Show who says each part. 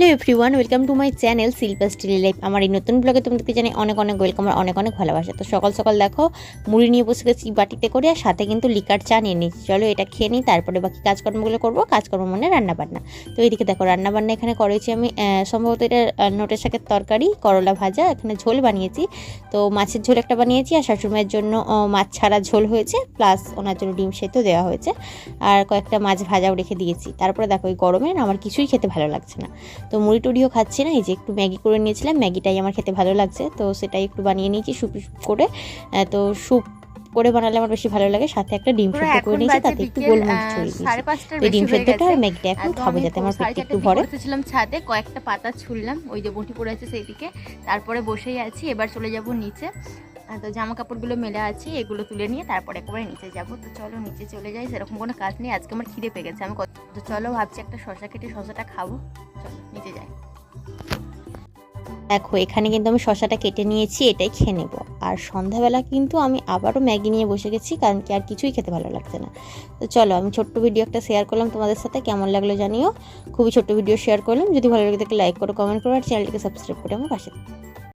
Speaker 1: Hello everyone welcome to my channel Shilpa still life আমার এই নতুন ব্লগে তোমাদেরকে জানি অনেক অনেক ওয়েলকাম আর অনেক অনেক ভালোবাসা। তো সকাল সকাল দেখো, মুড়ি নিয়ে বসে গেছি বাটিতে করে আর সাথে কিন্তু লিকার চা নিয়ে নিচ্ছি। চলো এটা খেয়ে নিই, তারপরে বাকি কাজকর্মগুলো করব, কাজকর্ম মানে রান্নাবান্না। তো এইদিকে দেখো, রান্নাবান্না এখানে করেছি আমি সম্ভবত এটা নোটের শাকের তরকারি, করলা ভাজা, এখানে ঝোল বানিয়েছি। তো মাছের ঝোল একটা বানিয়েছি আর শাশুড়িমায়ের জন্য মাছ ছাড়া ঝোল হয়েছে প্লাস ওনার জন্য ডিম সেদ্ধ দেওয়া হয়েছে। আর কয়েকটা মাছ ভাজাও রেখে দিয়েছি। তারপরে দেখো এই গরমে আমার কিছুই খেতে ভালো লাগছে না। তো মুড়ি টুড়িও খাচ্ছি না এই যে একটু ম্যাগি করে নিয়েছিলাম ম্যাগিটাই আমার খেতে ভালো লাগছে তো সেটাই একটু বানিয়ে নিয়েছি স্যুপ করে। তো স্যুপ করে বানালে আমার বেশি ভালো লাগে সাথে একটা ডিম
Speaker 2: পুরো
Speaker 1: সেদ্ধ করে নিয়েছি তাতে একটু গোলমরিচ ছড়িয়ে দিয়েছি এই ডিম সেদ্ধটা আর ম্যাগিটা এখন খাব যাতে আমার পেটটা একটু ভরে।
Speaker 2: বসেছিলাম ছাদে কয়েকটা পাতা ছুললাম ওই যে বটি পড়ে আছে সেই দিকে তারপরে বসেই আছি এবার চলে যাব নিচে। তো জামা কাপড়গুলো মেলে আছে, এগুলো তুলে নিয়ে তারপরে একেবারে নিচে যাব। তো চলো নিচে চলে যাই, সেরকম কোনো কাজ নেই। আজকে আমার খিদে পেয়ে গেছে, আমি কত তো চলো ভাবছি একটা শশা কেটে শশাটা খাব। চলো, নিচে যাই।
Speaker 1: দেখো, এখানে কিন্তু আমি শশাটা কেটে নিয়েছি, এটাই খেয়ে নেব। আর সন্ধ্যাবেলা কিন্তু আমি আবারও ম্যাগি নিয়ে বসে গেছি, কারণ কি আর কিছুই খেতে ভালো লাগছে না। তো চলো, আমি ছোট্ট ভিডিও একটা শেয়ার করলাম তোমাদের সাথে, কেমন লাগল জানিও। খুবই ছোট্ট ভিডিও শেয়ার করলাম, যদি ভালো লাগে থাকে লাইক করো কমেন্ট করো, আর চ্যানেলটিকে সাবস্ক্রাইব করে আমার পাশে।